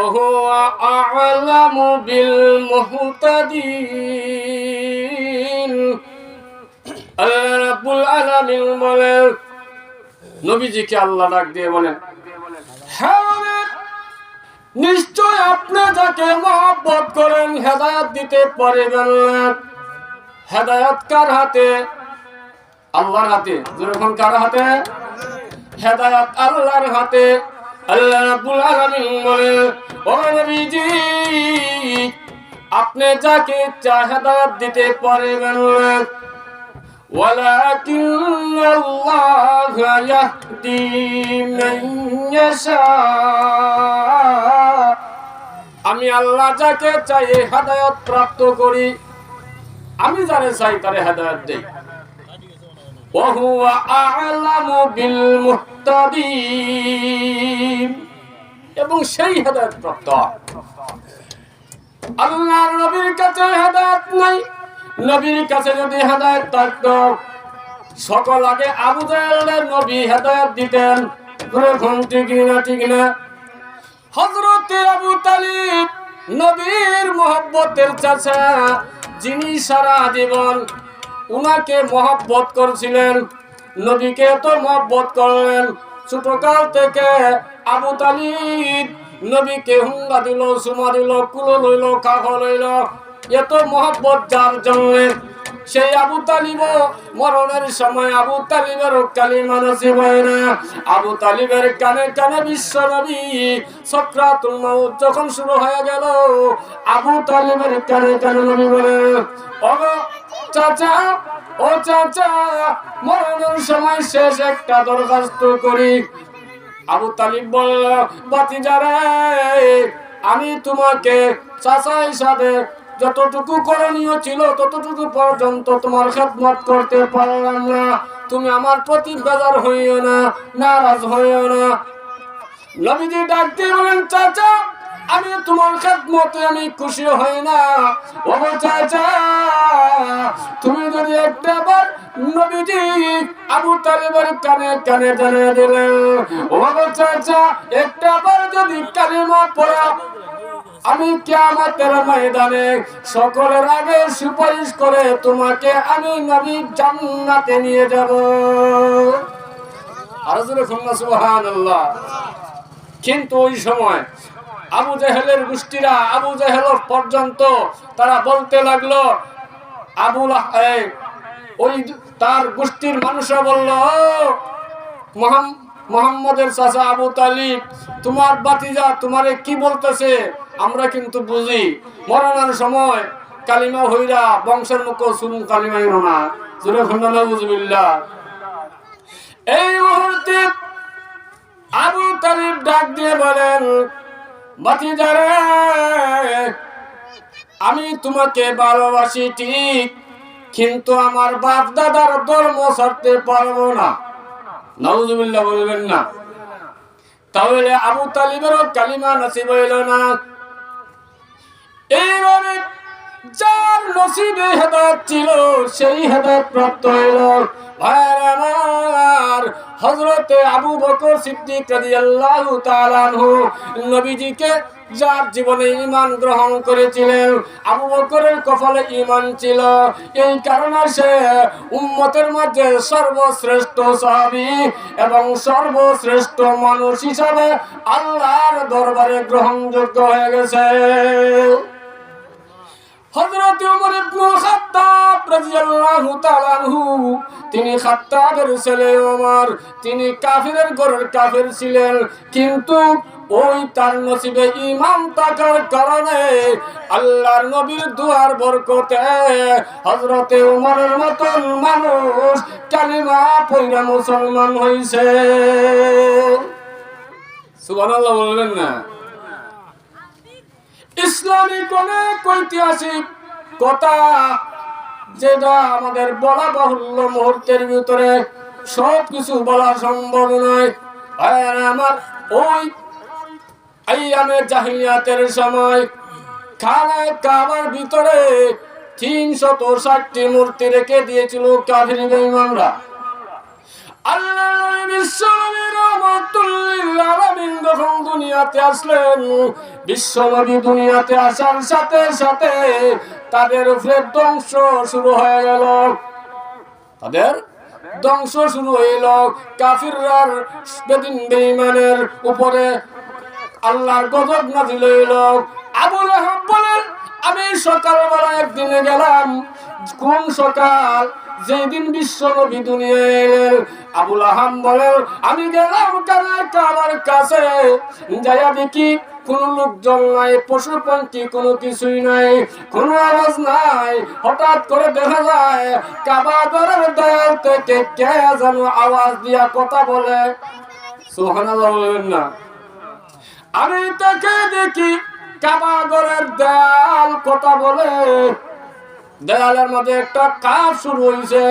وهو أعلم بالمهتدين আল্লাহ রাব্বুল আলামিন বলেন নবীজিকে আল্লাহ ডাক দিয়ে বলেন হ্যাঁ নবী, নিশ্চয় আপনি যাকে মহব্বত করেন হেদায়ত দিতে পারবেন না হেদায়ত কার হাতে আল্লাহর হাতে যেরকম কার হাতে হেদায়ত আল্লাহর হাতে আল্লাহ রাব্বুল আলামিন বলে ও নবীজি আপনি যাকে ইচ্ছা হেদায়ত দিতে পারবেন না ولكن الله يهدي من يشاء আমি আল্লাহ যাকে চাই হেদায়ত প্রাপ্ত করি আমি যারে চাই তারে হেদায়ত দেই وهو أعلم بالمهتدين এবং সেই হেদায়ত প্রাপ্ত আল্লাহর নবীর কাছে হেদায়ত নাই নবীর কাছে যদি হেদায়ত থাকতো সকল আগে আবু জাহেলের নবী হেদায়ত দিতেন এরকম ঠিক না ঠিক না হজরতে আবু তালিব নবীর মোহব্বতের চাচা যিনি সারা জীবন উনাকে মহব্বত করেছিলেন, নবীকে তো মহব্বত করলেন। ছোটকাল থেকে আবু তালিব নবীকে হুঙ্গা দিল, সুমা দিল, কুলো লইল কাহ লইল। এত মহব্বত যার জন্য সেই আবু তালিব মরণের সময় আবু তালিবের কালিমা নসিব হয় না। আবু তালিবের কানে কানে বিশ্ব নবী সক্রাতুল যখন শুরু হয়ে গেল, আবু তালিবের কানে কানে নবী বলে চাচা, ও চাচা, মরণের সময় শেষ একটা দরখাস্ত করি। আবু তালিব বলল বাতিজারে আমি তোমাকে চাচা হিসাবে যতটুকু করণীয় ছিল ততটুকু পর্যন্ত তোমার খেদমত করতে পারলাম না। তুমি আমার প্রতি বেজার হইও না, নারাজ হইও না। নবীজি ডাক দিয়ে বলেন চাচা আমি তোমার খেদমতে আমি খুশি হই না। ও চাচা, তুমি যদি একটা বার নবীজি আবু কানে কানে ও চাচা যদি পড়া, আমি ময়দানে সকলের আগে সুপারিশ করে তোমাকে আমি নবী জান্নাতে নিয়ে যাব। আর কিন্তু ওই সময় আবু জাহেলের গোষ্ঠীরা আবু জাহেল পর্যন্ত তারা বলতে লাগল আবুল ওই তার গোষ্ঠীর মানুষরা বলল "ও, মোহাম- মোহাম্মদের চাচা আবু তালিব তোমার বাতিজা তোমারে কি বলতেছে? আমরা কিন্তু বুঝি। মরণের সময় কালিমা হইরা বংশের মুখ শুনু কালিমা না। এই মুহূর্তে আবু তালিব ডাক দিয়ে বলেন বাতিজারে আমি তোমাকে ভালোবাসি ঠিক, কিন্তু আমার বাপ দাদার ধর্ম ছাড়তে পারব না। নওজুবিল্লাহ বলবেন না। তাহলে আবু তালিবেরও কালিমা নসিব হইল না। এইভাবে যার নসিবে হেদায়ত ছিল, সেই হেদায়ত প্রাপ্ত হইল। ভাইয়ের আমার হজরতে আবু বকর সিদ্দিক নবীজিকে যার জীবনে ইমান গ্রহণ করেছিলেন। আবু বকরের কপালে ইমান ছিল। এই কারণে সে উম্মতের মধ্যে সর্বশ্রেষ্ঠ সাহাবী এবং সর্বশ্রেষ্ঠ মানুষ হিসাবে আল্লাহর দরবারে গ্রহণযোগ্য হয়ে গেছে। হযরত ওমর ইবনে খাত্তাব রাদিয়াল্লাহু তাআলা তিনি খাত্তাবের ছেলে ওমর তিনি কাফিরের ঘরের কাফির ছিলেন, কিন্তু ওই তার নসিবে ইমাম থাকার কারণে আল্লাহর নবীর দুয়ার বরকতে হযরতে ওমরের মতন মানুষ কালিমা পয়রা মুসলমান হইছে। সুবহানাল্লাহ বলবেন না। ইসলামিক অনেক ঐতিহাসিক কথা যেটা আমাদের বলা বাহুল্য মুহূর্তের ভিতরে সব কিছু বলা সম্ভব নয়। আমার ওই আইয়ামে জাহিলিয়াতের সময় ভিতরে মূর্তি রেখে দিয়েছিল আল্লাহ দুনিয়াতে আসলেন বিশ্ব নবী দুনিয়াতে আসার সাথে সাথে তাদের উপরে ধ্বংস শুরু হয়ে গেল। তাদের ধ্বংস শুরু হইল। কাফিররার বেদিন বেঈমানের উপরে আল্লাহর গজব নাজিল হইল। আবুল আহাব বলেন, আমি সকালবেলা একদিনে গেলাম কোন সকাল যেদিন বিশ্ব নবী দুনিয়ায় এলেন আবুল আহাম বলেন, আমি গেলাম কাবার কাছে, যাইয়া দেখি কোন লোকজন নাই পশু পঙ্খী কোনো কিছুই নাই, কোনো আওয়াজ নাই। হঠাৎ করে দেখা যায়, কাবা ঘরের দয়াল থেকে কে যেন আওয়াজ দিয়া কথা বলে। সুবহানাল্লাহ বলবেন না। আমি তাকে দেখি কাবা ঘরের দেয়াল কথা বলে। দেয়ালের মধ্যে একটা কাজ শুরু হয়েছে